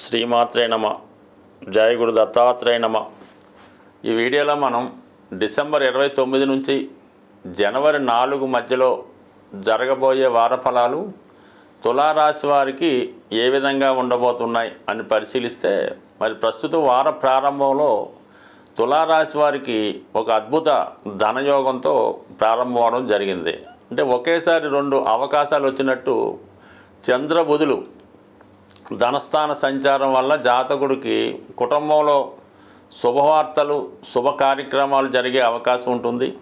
శ్రీమాత్రే నమ. జయ గురు దత్తాత్రేయ నమ. ఈ వీడియోలో మనం డిసెంబర్ ఇరవై తొమ్మిది నుంచి జనవరి నాలుగు మధ్యలో జరగబోయే వార ఫలాలు తులారాశి వారికి ఏ విధంగా ఉండబోతున్నాయి అని పరిశీలిస్తే మరి ప్రస్తుత వార ప్రారంభంలో తులారాశి వారికి ఒక అద్భుత ధనయోగంతో ప్రారంభం అవడం జరిగింది. అంటే ఒకేసారి రెండు అవకాశాలు వచ్చినట్టు చంద్రబుధులు ధనస్థాన సంచారం వల్ల జాతకుడికి కుటుంబంలో శుభవార్తలు శుభ కార్యక్రమాలు జరిగే అవకాశం ఉంటుంది.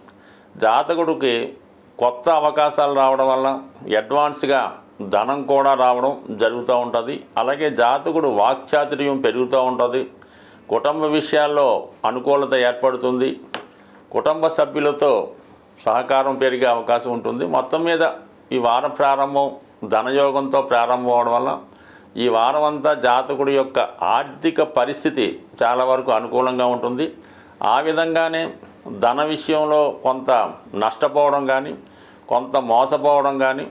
జాతకుడికి కొత్త అవకాశాలు రావడం వల్ల అడ్వాన్స్గా ధనం కూడా రావడం జరుగుతూ ఉంటుంది. అలాగే జాతకుడు వాక్చాతుర్యం పెరుగుతూ ఉంటుంది. కుటుంబ విషయాల్లో అనుకూలత ఏర్పడుతుంది. కుటుంబ సభ్యులతో సహకారం పెరిగే అవకాశం ఉంటుంది. మొత్తం మీద ఈ వార ప్రారంభం ధనయోగంతో ప్రారంభం అవడం వల్ల ఈ వారం అంతా జాతకుడి యొక్క ఆర్థిక పరిస్థితి చాలా వరకు అనుకూలంగా ఉంటుంది. ఆ విధంగానే ధన విషయంలో కొంత నష్టపోవడం కానీ కొంత మోసపోవడం కానీ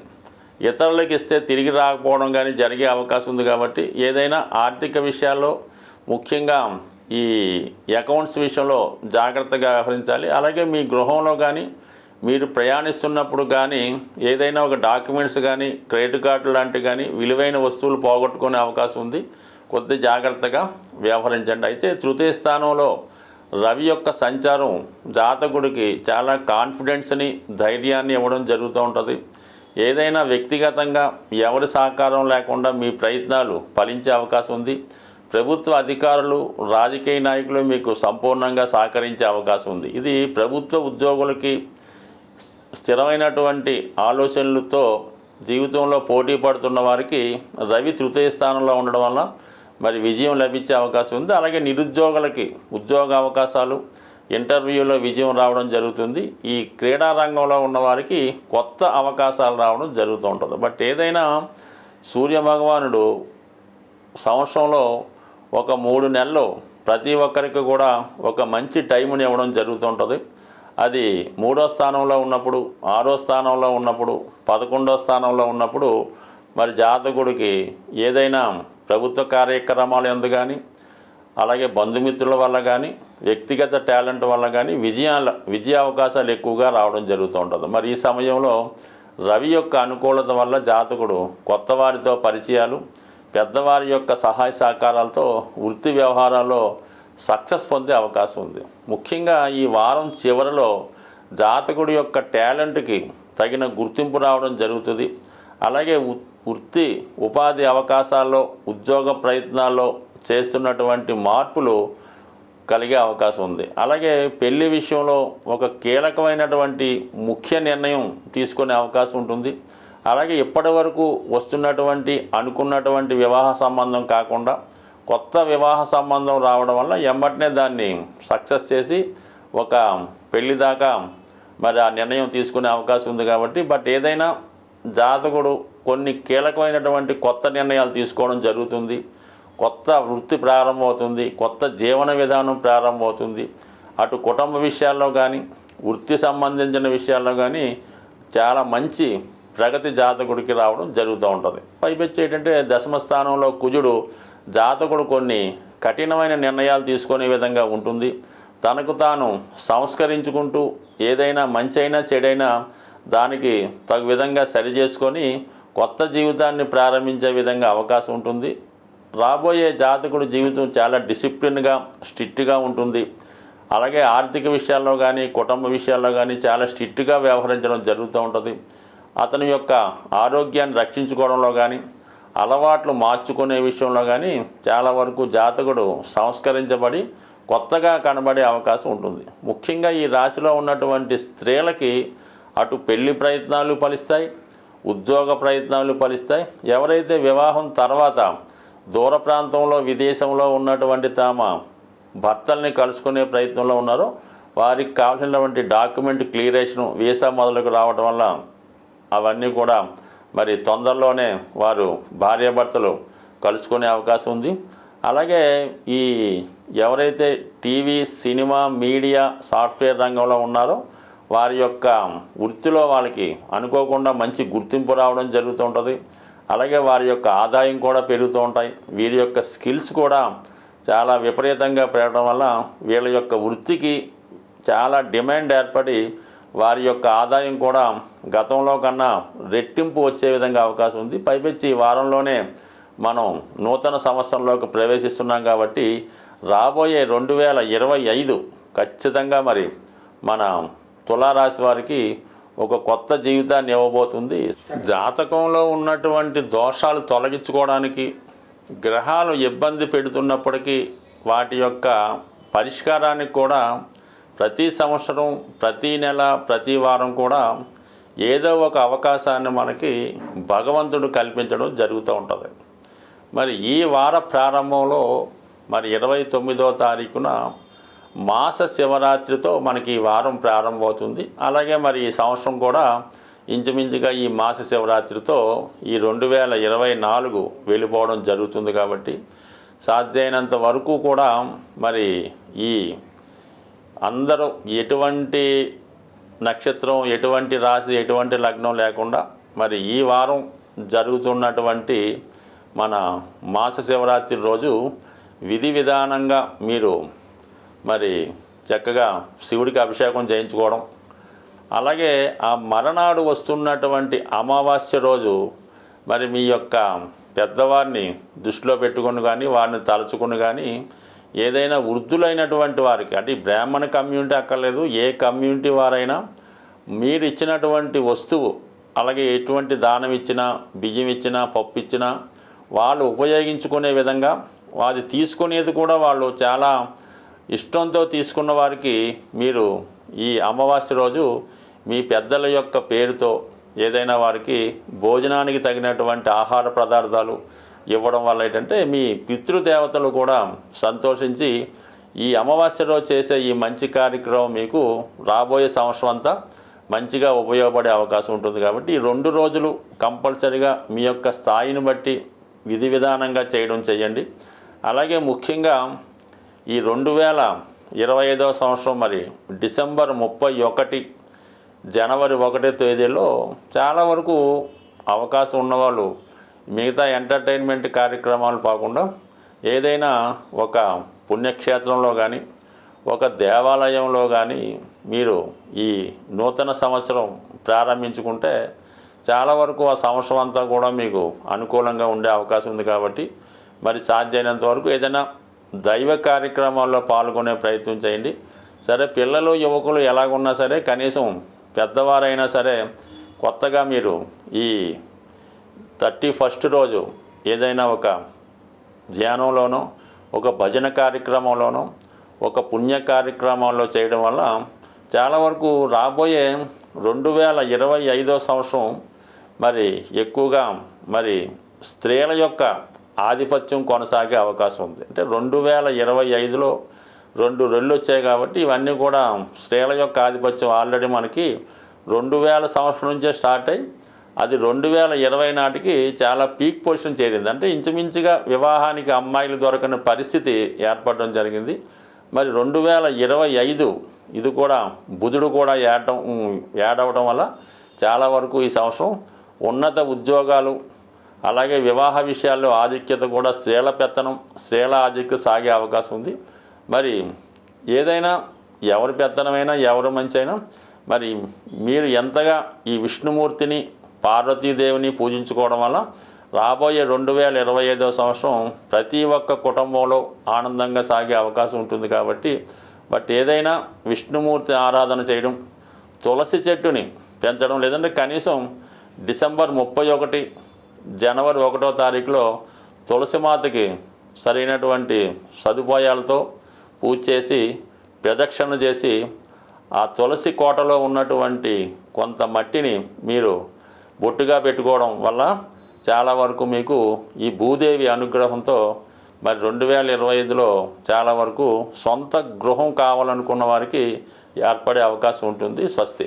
ఇతరులకు ఇస్తే తిరిగి రాకపోవడం కానీ జరిగే అవకాశం ఉంది కాబట్టి ఏదైనా ఆర్థిక విషయాల్లో ముఖ్యంగా ఈ అకౌంట్స్ విషయంలో జాగ్రత్తగా వ్యవహరించాలి. అలాగే మీ గృహంలో కానీ మీరు ప్రయాణిస్తున్నప్పుడు కానీ ఏదైనా ఒక డాక్యుమెంట్స్ కానీ క్రెడిట్ కార్డు లాంటి కానీ విలువైన వస్తువులు పోగొట్టుకునే అవకాశం ఉంది. కొద్ది జాగ్రత్తగా వ్యవహరించండి. అయితే తృతీయ స్థానంలో రవి యొక్క సంచారం జాతకుడికి చాలా కాన్ఫిడెన్స్ని ధైర్యాన్ని ఇవ్వడం జరుగుతూ ఉంటుంది. ఏదైనా వ్యక్తిగతంగా ఎవరి సహకారం లేకుండా మీ ప్రయత్నాలు ఫలించే అవకాశం ఉంది. ప్రభుత్వ అధికారులు రాజకీయ నాయకులు మీకు సంపూర్ణంగా సహకరించే అవకాశం ఉంది. ఇది ప్రభుత్వ ఉద్యోగులకి స్థిరమైనటువంటి ఆలోచనలతో జీవితంలో పోటీ పడుతున్న వారికి రవి తృతీయ స్థానంలో ఉండడం వల్ల మరి విజయం లభించే అవకాశం ఉంది. అలాగే నిరుద్యోగులకి ఉద్యోగ అవకాశాలు ఇంటర్వ్యూలో విజయం రావడం జరుగుతుంది. ఈ క్రీడా రంగంలో ఉన్నవారికి కొత్త అవకాశాలు రావడం జరుగుతూ ఉంటుంది. బట్ ఏదైనా సూర్య భగవానుడు సంవత్సరంలో ఒక మూడు నెలలు ప్రతి ఒక్కరికి కూడా ఒక మంచి టైంని ఇవ్వడం జరుగుతుంటుంది అది మూడో స్థానంలో ఉన్నప్పుడు ఆరో స్థానంలో ఉన్నప్పుడు పదకొండో స్థానంలో ఉన్నప్పుడు మరి జాతకుడికి ఏదైనా ప్రభుత్వ కార్యక్రమాలు ఎందు కానీ అలాగే బంధుమిత్రుల వల్ల కానీ వ్యక్తిగత టాలెంట్ వల్ల కానీ విజయాల విజయ అవకాశాలు ఎక్కువగా రావడం జరుగుతూ ఉంటుంది. మరి ఈ సమయంలో రవి యొక్క అనుకూలత వల్ల జాతకుడు కొత్త వారితో పరిచయాలు పెద్దవారి యొక్క సహాయ సహకారాలతో వృత్తి వ్యవహారాల్లో సక్సెస్ పొందే అవకాశం ఉంది. ముఖ్యంగా ఈ వారం చివరిలో జాతకుడి యొక్క టాలెంట్కి తగిన గుర్తింపు రావడం జరుగుతుంది. అలాగే వృత్తి ఉపాధి అవకాశాల్లో ఉద్యోగ ప్రయత్నాల్లో చేస్తున్నటువంటి మార్పులు కలిగే అవకాశం ఉంది. అలాగే పెళ్ళి విషయంలో ఒక కీలకమైనటువంటి ముఖ్య నిర్ణయం తీసుకునే అవకాశం ఉంటుంది. అలాగే ఇప్పటి వరకు వస్తున్నటువంటి అనుకున్నటువంటి వివాహ సంబంధం కాకుండా కొత్త వివాహ సంబంధం రావడం వల్ల ఎంబటినే దాన్ని సక్సెస్ చేసి ఒక పెళ్ళి దాకా మరి ఆ నిర్ణయం తీసుకునే అవకాశం ఉంది కాబట్టి బట్ ఏదైనా జాతకుడు కొన్ని కీలకమైనటువంటి కొత్త నిర్ణయాలు తీసుకోవడం జరుగుతుంది. కొత్త వృత్తి ప్రారంభమవుతుంది కొత్త జీవన విధానం ప్రారంభమవుతుంది. అటు కుటుంబ విషయాల్లో కానీ వృత్తి సంబంధించిన విషయాల్లో కానీ చాలా మంచి ప్రగతి జాతకుడికి రావడం జరుగుతూ ఉంటుంది. పైపెచ్చి ఏంటంటే దశమ స్థానంలో కుజుడు జాతకుడు కొన్ని కఠినమైన నిర్ణయాలు తీసుకునే విధంగా ఉంటుంది. తనకు తాను సంస్కరించుకుంటూ ఏదైనా మంచి అయినా చెడైనా దానికి తగు విధంగా సరి చేసుకొని కొత్త జీవితాన్ని ప్రారంభించే విధంగా అవకాశం ఉంటుంది. రాబోయే జాతకుడు జీవితం చాలా డిసిప్లిన్గా స్ట్రిక్ట్గా ఉంటుంది. అలాగే ఆర్థిక విషయాల్లో కానీ కుటుంబ విషయాల్లో కానీ చాలా స్ట్రిక్ట్గా వ్యవహరించడం జరుగుతూ ఉంటుంది. అతని యొక్క ఆరోగ్యాన్ని రక్షించుకోవడంలో కానీ అలవాట్లు మార్చుకునే విషయంలో కానీ చాలా వరకు జాతకుడు సంస్కరించబడి కొత్తగా కనబడే అవకాశం ఉంటుంది. ముఖ్యంగా ఈ రాశిలో ఉన్నటువంటి స్త్రీలకి అటు పెళ్ళి ప్రయత్నాలు ఫలిస్తాయి ఉద్యోగ ప్రయత్నాలు ఫలిస్తాయి. ఎవరైతే వివాహం తర్వాత దూర ప్రాంతంలో విదేశంలో ఉన్నటువంటి తమ భర్తల్ని కలుసుకునే ప్రయత్నంలో ఉన్నారో వారికి కావాల్సినటువంటి డాక్యుమెంట్ క్లియరేషన్ వీసా మొదలకు రావడం వల్ల అవన్నీ కూడా మరి తొందరలోనే వారు భార్యాభర్తలు కలుసుకునే అవకాశం ఉంది. అలాగే ఈ ఎవరైతే టీవీ సినిమా మీడియా సాఫ్ట్వేర్ రంగంలో ఉన్నారో వారి యొక్క వృత్తిలో వాళ్ళకి అనుకోకుండా మంచి గుర్తింపు రావడం జరుగుతూ ఉంటుంది. అలాగే వారి యొక్క ఆదాయం కూడా పెరుగుతూ ఉంటాయి. వీరి యొక్క స్కిల్స్ కూడా చాలా విపరీతంగా పెరగడం వల్ల వీళ్ళ యొక్క వృత్తికి చాలా డిమాండ్ ఏర్పడి వారి యొక్క ఆదాయం కూడా గతంలో కన్నా రెట్టింపు వచ్చే విధంగా అవకాశం ఉంది. పైపెచ్చి ఈ వారంలోనే మనం నూతన సంవత్సరంలోకి ప్రవేశిస్తున్నాం కాబట్టి రాబోయే రెండు వేల ఇరవై ఐదు ఖచ్చితంగా మరి మన తులారాశి వారికి ఒక కొత్త జీవితాన్ని ఇవ్వబోతుంది. జాతకంలో ఉన్నటువంటి దోషాలు తొలగించుకోవడానికి గ్రహాలు ఇబ్బంది పెడుతున్నప్పటికీ వాటి యొక్క పరిష్కారానికి కూడా ప్రతి సంవత్సరం ప్రతి నెల ప్రతి వారం కూడా ఏదో ఒక అవకాశాన్ని మనకి భగవంతుడు కల్పించడం జరుగుతూ ఉంటుంది. మరి ఈ వార ప్రారంభంలో మరి ఇరవై తొమ్మిదో తారీఖున మాస శివరాత్రితో మనకి ఈ వారం ప్రారంభమవుతుంది. అలాగే మరి ఈ సంవత్సరం కూడా ఇంచుమించుగా ఈ మాస శివరాత్రితో ఈ రెండు వేల ఇరవై నాలుగు వెళ్ళిపోవడం జరుగుతుంది కాబట్టి సాధ్యమైనంత వరకు కూడా మరి ఈ అందరూ ఎటువంటి నక్షత్రం ఎటువంటి రాశి ఎటువంటి లగ్నం లేకుండా మరి ఈ వారం జరుగుతున్నటువంటి మన మాస శివరాత్రి రోజు విధి విధానంగా మీరు మరి చక్కగా శివుడికి అభిషేకం చేయించుకోవడం. అలాగే ఆ మరనాడు వస్తున్నటువంటి అమావాస్య రోజు మరి మీ యొక్క పెద్దవారిని దృష్టిలో పెట్టుకుని కానీ వారిని తలుచుకుని కానీ ఏదైనా వృద్ధులైనటువంటి వారికి అంటే బ్రాహ్మణ కమ్యూనిటీ అక్కర్లేదు ఏ కమ్యూనిటీ వారైనా మీరు ఇచ్చినటువంటి వస్తువు అలాగే ఎటువంటి దానం ఇచ్చినా బియ్యం ఇచ్చినా పప్పు ఇచ్చినా వాళ్ళు ఉపయోగించుకునే విధంగా అది తీసుకునేది కూడా వాళ్ళు చాలా ఇష్టంతో తీసుకున్న వారికి మీరు ఈ అమావాస్య రోజు మీ పెద్దల యొక్క పేరుతో ఏదైనా వారికి భోజనానికి తగినటువంటి ఆహార పదార్థాలు ఇవ్వడం వల్ల ఏంటంటే మీ పితృదేవతలు కూడా సంతోషించి ఈ అమావాస్యలో చేసే ఈ మంచి కార్యక్రమం మీకు రాబోయే సంవత్సరం అంతా మంచిగా ఉపయోగపడే అవకాశం ఉంటుంది కాబట్టి ఈ రెండు రోజులు కంపల్సరిగా మీ యొక్క స్థాయిని బట్టి విధి విధానంగా చేయడం చేయండి. అలాగే ముఖ్యంగా ఈ రెండు వేల ఇరవై ఐదవ సంవత్సరం మరి డిసెంబర్ ముప్పై ఒకటి జనవరి ఒకటో తేదీలో చాలా వరకు అవకాశం ఉన్నవాళ్ళు మిగతా ఎంటర్టైన్మెంట్ కార్యక్రమాలు కాకుండా ఏదైనా ఒక పుణ్యక్షేత్రంలో కానీ ఒక దేవాలయంలో కానీ మీరు ఈ నూతన సంవత్సరం ప్రారంభించుకుంటే చాలా వరకు ఆ సంవత్సరం అంతా కూడా మీకు అనుకూలంగా ఉండే అవకాశం ఉంది కాబట్టి మరి సాధ్యమైనంత వరకు ఏదైనా దైవ కార్యక్రమాల్లో పాల్గొనే ప్రయత్నం చేయండి. సరే పిల్లలు యువకులు ఎలాగున్నా సరే కనీసం పెద్దవారైనా సరే కొత్తగా మీరు ఈ థర్టీ ఫస్ట్ రోజు ఏదైనా ఒక ధ్యానంలోనో ఒక భజన కార్యక్రమంలోనో ఒక పుణ్య కార్యక్రమంలో చేయడం వల్ల చాలా వరకు రాబోయే రెండు వేల ఇరవై ఐదో సంవత్సరం మరి ఎక్కువగా మరి స్త్రీల యొక్క ఆధిపత్యం కొనసాగే అవకాశం ఉంది. అంటే రెండు వేల ఇరవై ఐదులో రెండు రెళ్ళు వచ్చాయి కాబట్టి ఇవన్నీ కూడా స్త్రీల యొక్క ఆధిపత్యం ఆల్రెడీ మనకి రెండు వేల సంవత్సరం నుంచే స్టార్ట్ అయ్యి అది రెండు వేల ఇరవై నాటికి చాలా పీక్ పొజిషన్ చేరింది. అంటే ఇంచుమించుగా వివాహానికి అమ్మాయిలు దొరకని పరిస్థితి ఏర్పడడం జరిగింది. మరి రెండు వేల ఇరవై ఐదు ఇది కూడా బుధుడు కూడా ఏడటం యాడ్ అవ్వడం వల్ల చాలా వరకు ఈ సంవత్సరం ఉన్నత ఉద్యోగాలు అలాగే వివాహ విషయాల్లో ఆధిక్యత కూడా స్త్రీల పెత్తనం స్త్రీల ఆధిక్యత సాగే అవకాశం ఉంది. మరి ఏదైనా ఎవరి పెత్తనమైనా ఎవరి మంచి అయినా మరి మీరు ఎంతగా ఈ విష్ణుమూర్తిని పార్వతీదేవిని పూజించుకోవడం వల్ల రాబోయే రెండు వేల ఇరవై ఐదవ సంవత్సరం ప్రతి ఒక్క కుటుంబంలో ఆనందంగా సాగే అవకాశం ఉంటుంది కాబట్టి బట్ ఏదైనా విష్ణుమూర్తి ఆరాధన చేయడం తులసి చెట్టుని పెంచడం లేదంటే కనీసం డిసెంబర్ ముప్పై ఒకటి జనవరి ఒకటో తారీఖులో తులసి మాతకి సరైనటువంటి సదుపాయాలతో పూజ చేసి ప్రదక్షిణ చేసి ఆ తులసి కోటలో ఉన్నటువంటి కొంత మట్టిని మీరు బొట్టుగా పెట్టుకోవడం వల్ల చాలా వరకు మీకు ఈ భూదేవి అనుగ్రహంతో మరి రెండు వేల ఇరవై ఐదులో చాలా వరకు సొంత గృహం కావాలనుకున్న వారికి ఏర్పడే అవకాశం ఉంటుంది స్వస్తి.